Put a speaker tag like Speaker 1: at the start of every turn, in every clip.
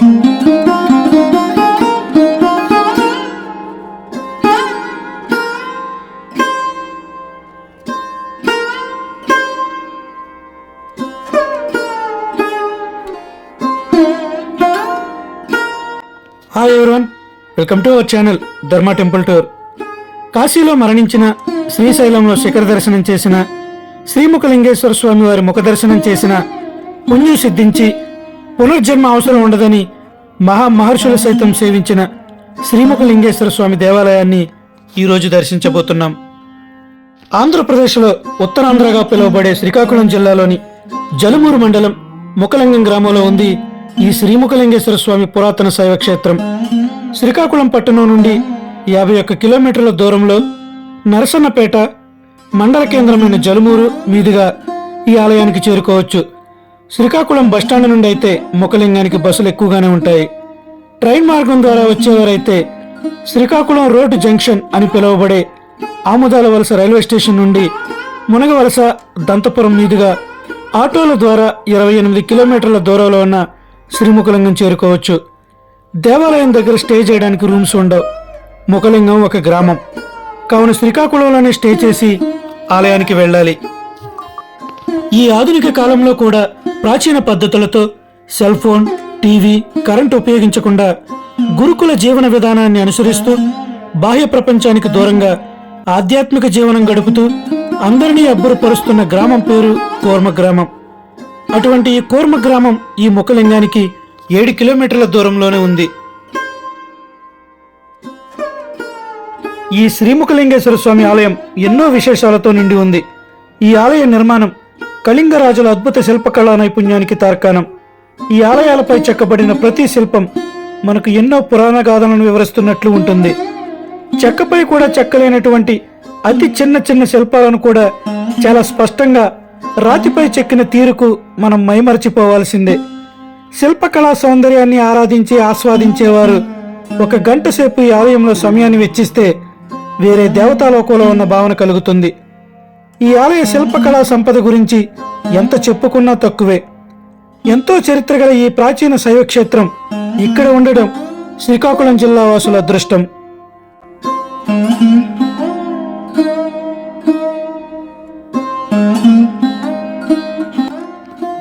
Speaker 1: Hi everyone welcome to our channel Dharma temple tour కాశీలో మరణించిన శ్రీశైలంలో శిఖర దర్శనం చేసిన శ్రీముఖలింగేశ్వర స్వామి వారి ముఖ దర్శనం చేసిన పుణ్యం సిద్ధించి పునర్జన్మ అవసరం ఉండదని మహా మహర్షులు సైతం సేవించిన శ్రీముఖలింగేశ్వర స్వామి దేవాలయాన్ని ఈరోజు దర్శించబోతున్నాం. ఆంధ్రప్రదేశ్లో ఉత్తరాంధ్రగా పిలువబడే శ్రీకాకుళం జిల్లాలోని జలుమూరు మండలం ముఖలింగం గ్రామంలో ఉంది ఈ శ్రీముఖలింగేశ్వర స్వామి పురాతన శైవ క్షేత్రం. శ్రీకాకుళం పట్టణం నుండి యాభై ఒక్క కిలోమీటర్ల దూరంలో నరసన్నపేట మండల కేంద్రమైన జలుమూరు మీదుగా ఈ ఆలయానికి చేరుకోవచ్చు. శ్రీకాకుళం బస్టాండ్ నుండి అయితే ముఖలింగానికి బస్సులు ఎక్కువగానే ఉంటాయి. ట్రైన్ మార్గం ద్వారా వచ్చేవారైతే శ్రీకాకుళం రోడ్ జంక్షన్ అని పిలువబడే ఆముదాల వలస రైల్వే స్టేషన్ నుండి మునగవలస దంతపురం మీదుగా ఆటోల ద్వారా ఇరవై ఎనిమిది కిలోమీటర్ల దూరంలో ఉన్న శ్రీముఖలింగం చేరుకోవచ్చు. దేవాలయం దగ్గర స్టే చేయడానికి రూమ్స్ ఉండవు. ముఖలింగం ఒక గ్రామం. కావున శ్రీకాకుళంలోనే స్టే చేసి ఆలయానికి వెళ్ళాలి. ఈ ఆధునిక కాలంలో కూడా ప్రాచీన పద్ధతులతో సెల్ ఫోన్ టీవీ కరెంట్ ఉపయోగించకుండా గురుకుల జీవన విధానాన్ని అనుసరిస్తూ బాహ్య ప్రపంచానికి దూరంగా ఆధ్యాత్మిక జీవనం గడుపుతూ అందరినీ అబ్బురపరుస్తున్న గ్రామం పేరు కోర్మ గ్రామం అటువంటి ఈ కోర్మ గ్రామం ఈ ముఖలింగానికి ఏడు కిలోమీటర్ల దూరంలోనే ఉంది. ఈ శ్రీముఖలింగేశ్వర స్వామి ఆలయం ఎన్నో విశేషాలతో నిండి ఉంది. ఈ ఆలయ నిర్మాణం కళింగ రాజుల అద్భుత శిల్పకళా నైపుణ్యానికి తార్కాణం. ఈ ఆలయాలపై చెక్కబడిన ప్రతి శిల్పం మనకు ఎన్నో పురాణ గాథలను వివరిస్తున్నట్లు ఉంటుంది. చెక్కపై కూడా చెక్కలేనటువంటి అతి చిన్న చిన్న శిల్పాలను కూడా చాలా స్పష్టంగా రాతిపై చెక్కిన తీరుకు మనం మైమరచిపోవాల్సిందే. శిల్పకళా సౌందర్యాన్ని ఆరాధించి ఆస్వాదించేవారు ఒక గంట సేపు ఈ ఆలయంలో సమయాన్ని వెచ్చిస్తే వేరే దేవతాలోకంలో ఉన్న భావన కలుగుతుంది. ఈ ఆలయ శిల్పకళా సంపద గురించి ఎంత చెప్పుకున్నా తక్కువే. ఎంతో చరిత్ర గల ఈ ప్రాచీన శైవక్షేత్రం ఇక్కడ ఉండడం శ్రీకాకుళం జిల్లా వాసుల అదృష్టం.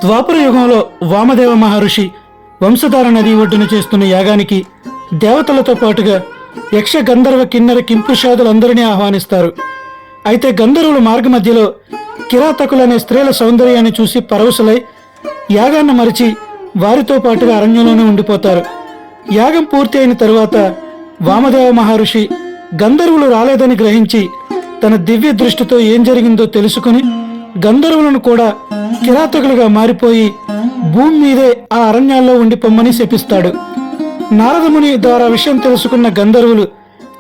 Speaker 1: ద్వాపర యుగంలో వామదేవ మహర్షి వంశధార నది ఒడ్డున చేస్తున్న యాగానికి దేవతలతో పాటుగా యక్ష గంధర్వ కిన్నెర కింపుషాదులందరినీ ఆహ్వానిస్తారు. అయితే గంధర్వుల మార్గమధ్యలో కిరాతకులనే స్త్రీల సౌందర్యాన్ని చూసి పరవశులై యాగాన్ని మరిచి వారితో పాటుగా అరణ్యంలోనే ఉండిపోతారు. యాగం పూర్తి అయిన తరువాత వామదేవ మహర్షి గంధర్వులు రాలేదని గ్రహించి తన దివ్య దృష్టితో ఏం జరిగిందో తెలుసుకుని గంధర్వులను కూడా కిరాతకులుగా మారిపోయి భూమి మీదే ఆ అరణ్యాల్లో ఉండిపోమ్మని శపిస్తాడు. నారదముని ద్వారా విషయం తెలుసుకున్న గంధర్వులు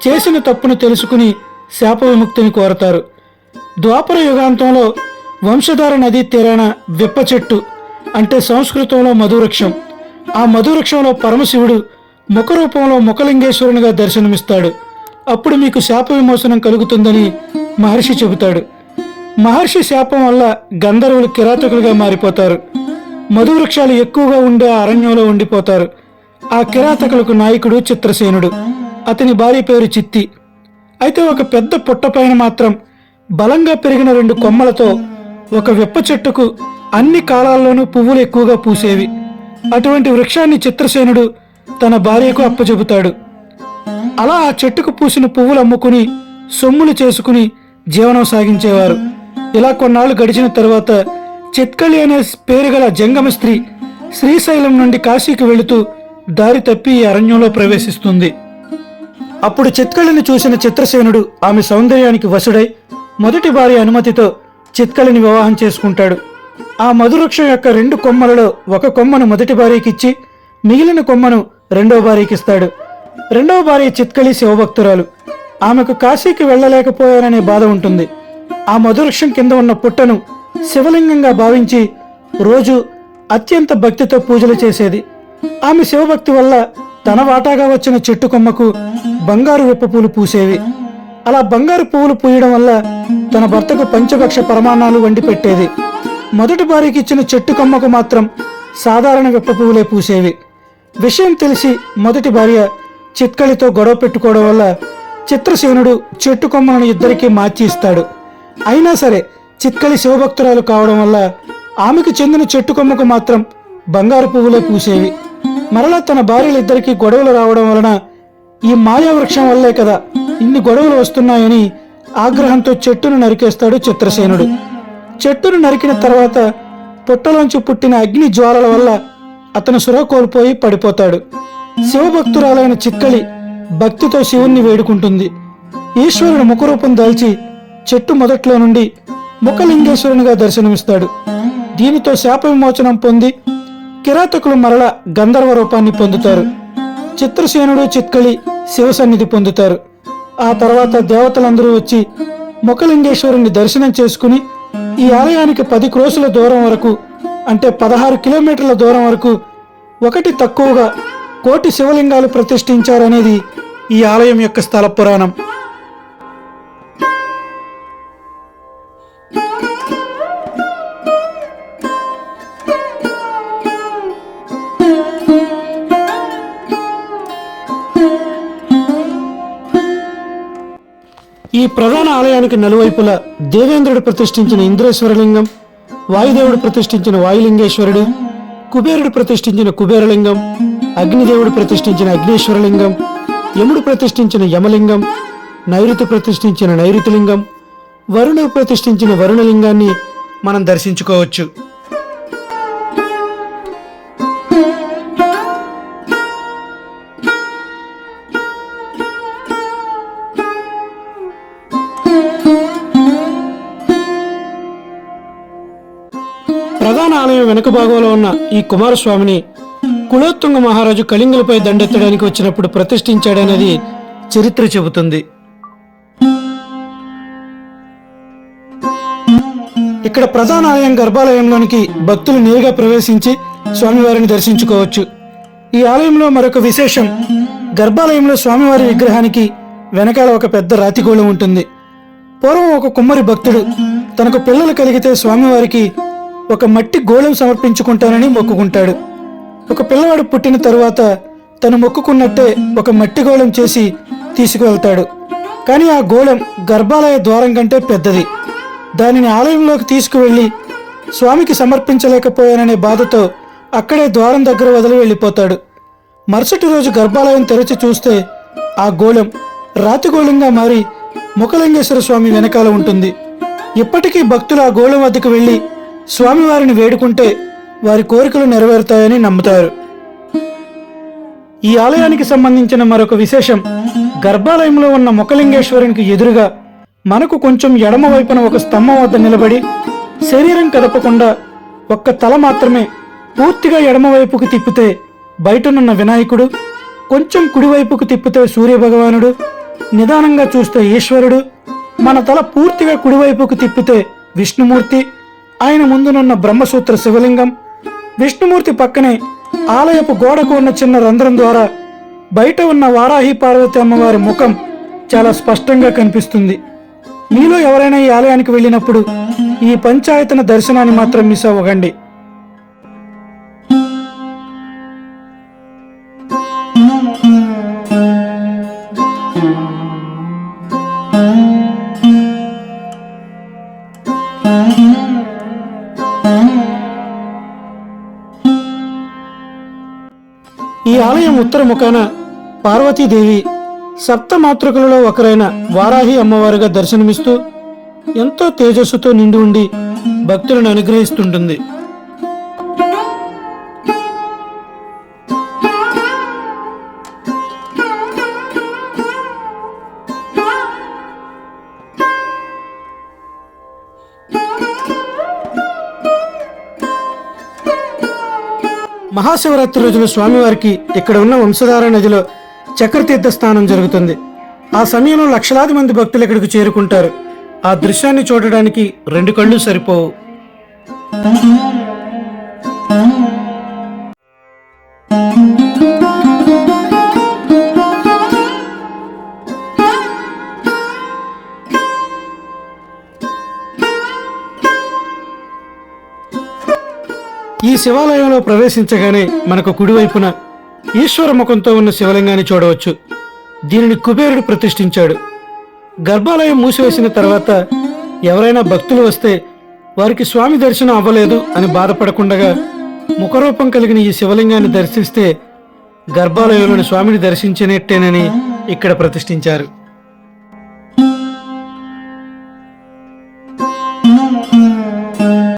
Speaker 1: చేసిన తప్పును తెలుసుకుని శాప విముక్తిని కోరతారు. ద్వాపర యుగాంతంలో వంశధార నదీ తీరాన విప్ప చెట్టు అంటే సంస్కృతంలో మధువృక్షం ఆ మధువృక్షంలో పరమశివుడు ముఖ రూపంలో ముఖలింగేశ్వరునిగా దర్శనమిస్తాడు. అప్పుడు మీకు శాప విమోచనం కలుగుతుందని మహర్షి చెబుతాడు. మహర్షి శాపం వల్ల గంధర్వులు కిరాతకులుగా మారిపోతారు. మధువృక్షాలు ఎక్కువగా ఉండే అరణ్యంలో ఉండిపోతారు. ఆ కిరాతకులకు నాయకుడు చిత్రసేనుడు. అతని భార్య పేరు చిత్తి. అయితే ఒక పెద్ద పుట్టపైన మాత్రం బలంగా పెరిగిన రెండు కొమ్మలతో ఒక వెప్ప చెట్టుకు అన్ని కాలాల్లోనూ పువ్వులు ఎక్కువగా పూసేవి. అటువంటి వృక్షాన్ని చిత్రసేనుడు తన భార్యకు అప్పచెబుతాడు. అలా ఆ చెట్టుకు పూసిన పువ్వులు అమ్ముకుని సొమ్ములు చేసుకుని జీవనం సాగించేవారు. ఇలా కొన్నాళ్ళు గడిచిన తర్వాత చిత్కళి అనే పేరు గల జంగమ స్త్రీ శ్రీశైలం నుండి కాశీకి వెళుతూ దారి తప్పి ఈ అరణ్యంలో ప్రవేశిస్తుంది. అప్పుడు చిత్కళిని చూసిన చిత్రసేనుడు ఆమె సౌందర్యానికి వసుడై మొదటి భార్య అనుమతితో చిత్కళిని వివాహం చేసుకుంటాడు. ఆ మధువృక్షం యొక్క రెండు కొమ్మలలో ఒక కొమ్మను మొదటి భార్యకిచ్చి మిగిలిన కొమ్మను రెండవ భార్యకిస్తాడు రెండవ భార్య చిత్కళి శివభక్తురాలు. ఆమెకు కాశీకి వెళ్ళలేకపోయాననే బాధ ఉంటుంది. ఆ మధువృక్షం కింద ఉన్న పుట్టను శివలింగంగా భావించి రోజు అత్యంత భక్తితో పూజలు చేసేది. ఆమె శివభక్తి వల్ల తన వాటాగా వచ్చిన చెట్టు కొమ్మకు బంగారు వెప్ప పూలు పూసేవి. అలా బంగారు పువ్వులు పూయడం వల్ల తన భర్తకు పంచభక్ష పరమాణాలు వండి పెట్టేది. మొదటి భార్యకి ఇచ్చిన చెట్టు కొమ్మకు మాత్రం సాధారణ వెప్ప పువ్వులే పూసేవి. విషయం తెలిసి మొదటి భార్య చిత్కళితో గొడవ పెట్టుకోవడం వల్ల చిత్రసేనుడు చెట్టు కొమ్మలను ఇద్దరికీ మార్చి ఇస్తాడు. అయినా సరే చిత్కళి శివభక్తురాలు కావడం వల్ల ఆమెకు చెందిన చెట్టు కొమ్మకు మాత్రం బంగారు పువ్వులే పూసేవి. మరలా తన భార్యలిద్దరికీ గొడవలు రావడం వలన ఈ మాయావృక్షం వల్లే కదా ఇన్ని గొడవలు వస్తున్నాయని ఆగ్రహంతో చెట్టును నరికేస్తాడు చిత్రసేనుడు. చెట్టును నరికిన తర్వాత పుట్టలోంచి పుట్టిన అగ్ని జ్వాలల వల్ల అతను సుర కోల్పోయి పడిపోతాడు. శివభక్తురాలైన చిక్కలి భక్తితో శివుణ్ణి వేడుకుంటుంది. ఈశ్వరుడు ముఖరూపం దాల్చి చెట్టు మొదట్లో నుండి ముఖలింగేశ్వరునిగా దర్శనమిస్తాడు. దీనితో శాప విమోచనం పొంది కిరాతకులు మరల గంధర్వ రూపాన్ని పొందుతారు. చిత్రసేనుడు చిత్కళి శివసన్నిధి పొందుతారు. ఆ తర్వాత దేవతలందరూ వచ్చి ముఖలింగేశ్వరుని దర్శనం చేసుకుని ఈ ఆలయానికి పది క్రోసుల దూరం వరకు అంటే పదహారు కిలోమీటర్ల దూరం వరకు ఒకటి తక్కువగా కోటి శివలింగాలు ప్రతిష్ఠించారనేది ఈ ఆలయం యొక్క స్థల పురాణం. ఈ ప్రధాన ఆలయానికి నలువైపులా దేవేంద్రుడు ప్రతిష్ఠించిన ఇంద్రేశ్వరలింగం వాయుదేవుడు ప్రతిష్ఠించిన వాయులింగేశ్వరుడు కుబేరుడు ప్రతిష్ఠించిన కుబేరలింగం అగ్నిదేవుడు ప్రతిష్ఠించిన అగ్నేశ్వరలింగం యముడు ప్రతిష్ఠించిన యమలింగం నైరుతి ప్రతిష్ఠించిన నైరుతిలింగం వరుణుడు ప్రతిష్ఠించిన వరుణలింగాన్ని మనం దర్శించుకోవచ్చు. ప్రధాన ఆలయం వెనుక భాగంలో ఉన్న ఈ కుమారస్వామిని కులోత్తుంగ మహారాజు కళింగులపై దండెత్తడానికి వచ్చినప్పుడు ప్రతిష్ఠించాడనేది చరిత్ర చెబుతుంది. ఇక్కడ ప్రధాన ఆలయం గర్భాలయంలోనికి భక్తులు నేరుగా ప్రవేశించి స్వామివారిని దర్శించుకోవచ్చు. ఈ ఆలయంలో మరొక విశేషం గర్భాలయంలో స్వామివారి విగ్రహానికి వెనకాల ఒక పెద్ద రాతిగోళం ఉంటుంది. పూర్వం ఒక కుమ్మరి భక్తుడు తనకు పిల్లలు కలిగితే స్వామివారికి ఒక మట్టి గోళం సమర్పించుకుంటానని మొక్కుకుంటాడు. ఒక పిల్లవాడు పుట్టిన తరువాత తను మొక్కుకున్నట్టే ఒక మట్టి గోళం చేసి తీసుకువెళ్తాడు. కానీ ఆ గోళం గర్భాలయ ద్వారం కంటే పెద్దది. దానిని ఆలయంలోకి తీసుకువెళ్ళి స్వామికి సమర్పించలేకపోయాననే బాధతో అక్కడే ద్వారం దగ్గర వదిలి వెళ్ళిపోతాడు. మరుసటి రోజు గర్భాలయం తెరచి చూస్తే ఆ గోళం రాతి గోళంగా మారి ముఖలింగేశ్వర స్వామి వెనకాల ఉంటుంది. ఇప్పటికీ భక్తులు ఆ గోళం వద్దకు వెళ్ళి స్వామివారిని వేడుకుంటే వారి కోరికలు నెరవేరుతాయని నమ్ముతారు. ఈ ఆలయానికి సంబంధించిన మరొక విశేషం గర్భాలయంలో ఉన్న ముఖలింగేశ్వరునికి ఎదురుగా మనకు కొంచెం ఎడమ వైపున ఒక స్తంభం వద్ద నిలబడి శరీరం కదపకుండా ఒక్క తల మాత్రమే పూర్తిగా ఎడమవైపుకు తిప్పితే బయటనున్న వినాయకుడు కొంచెం కుడివైపుకు తిప్పితే సూర్యభగవానుడు నిదానంగా చూస్తే ఈశ్వరుడు మన తల పూర్తిగా కుడివైపుకు తిప్పితే విష్ణుమూర్తి ఆయన ముందునున్న బ్రహ్మసూత్ర శివలింగం విష్ణుమూర్తి పక్కనే ఆలయపు గోడకు ఉన్న చిన్న రంధ్రం ద్వారా బయట ఉన్న వారాహి పార్వతి అమ్మవారి ముఖం చాలా స్పష్టంగా కనిపిస్తుంది. మీలో ఎవరైనా ఈ ఆలయానికి వెళ్ళినప్పుడు ఈ పంచాయతన దర్శనాన్ని మాత్రం మిస్ అవ్వకండి. ఆలయం ఉత్తర ముఖాన పార్వతీదేవి సప్తమాతృకలలో ఒకరైన వారాహి అమ్మవారుగా దర్శనమిస్తూ ఎంతో తేజస్సుతో నిండి ఉండి భక్తులను అనుగ్రహిస్తుంటుంది. మహాశివరాత్రి రోజున స్వామివారికి ఇక్కడ ఉన్న వంశధార నదిలో చక్రతీర్థ స్నానం జరుగుతుంది. ఆ సమయంలో లక్షలాది మంది భక్తులు ఇక్కడికి చేరుకుంటారు. ఆ దృశ్యాన్ని చూడడానికి రెండు కళ్ళు సరిపోవు. శివాలయంలో ప్రవేశించగానే మనకు కుడివైపున ఈశ్వర ముఖంతో ఉన్న శివలింగాన్ని చూడవచ్చు. దీనిని కుబేరుడు ప్రతిష్ఠించాడు. గర్భాలయం మూసివేసిన తర్వాత ఎవరైనా భక్తులు వస్తే వారికి స్వామి దర్శనం అవ్వలేదు అని బాధపడకుండగా ముఖరూపం కలిగిన ఈ శివలింగాన్ని దర్శిస్తే గర్భాలయంలోని స్వామిని దర్శించినట్టేనని ఇక్కడ ప్రతిష్ఠించారు.